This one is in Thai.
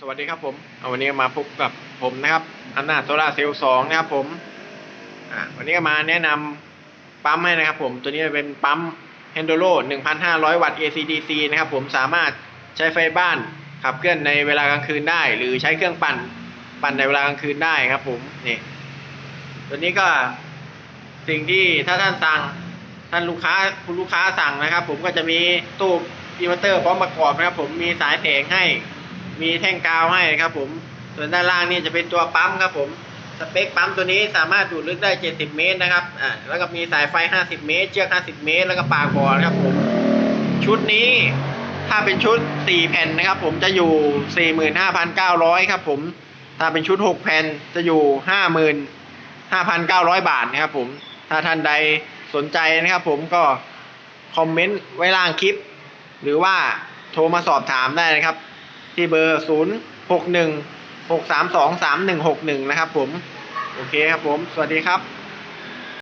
สวัสดีครับผมวันนี้มาพบกับผมนะครับอำนนาโซล่าเซลล์สองนะครับผมวันนี้ก็มาแนะนำปั๊มให้นะครับผมตัวนี้เป็นปั๊ม h e n d o l o 1,500 วัตต์ AC/DC นะครับผมสามารถใช้ไฟบ้านขับเคลื่อนในเวลากลางคืนได้ หรือใช้เครื่องปั่นปั่นในเวลากลางคืนได้ครับผมนี่ตัวนี้ก็สิ่งที่ถ้าท่านสั่งท่านลูกค้าคุณลูกค้าสั่งนะครับ ผมก็จะมีตู้อินเวอร์เตอร์พร้อมประกอบนะครับ ผมมีสายแสงให้ มีแท่งกาวให้ครับผม ส่วนด้านล่างนี่จะเป็นตัวปั๊มครับผม สเปคปั๊มตัวนี้สามารถดูดลึกได้ 70 เมตรนะครับ อ่า แล้วก็มีสายไฟ 50 เมตร เชือก 50 เมตร แล้วก็ปากบอครับผม ชุดนี้ถ้าเป็นชุด 4 แผ่นนะครับผมจะอยู่ 45,900 ครับผม ถ้าเป็นชุด 6 แผ่นจะอยู่ 55,900 บาทนะครับผม ถ้าท่านใดสนใจนะครับผมก็คอมเมนต์ไว้ล่างคลิป หรือว่าโทรมาสอบถามได้นะครับ ที่เบอร์ 0 6 1 6 3 2 3 1 6 1 นะครับผม โอเคครับผม สวัสดีครับ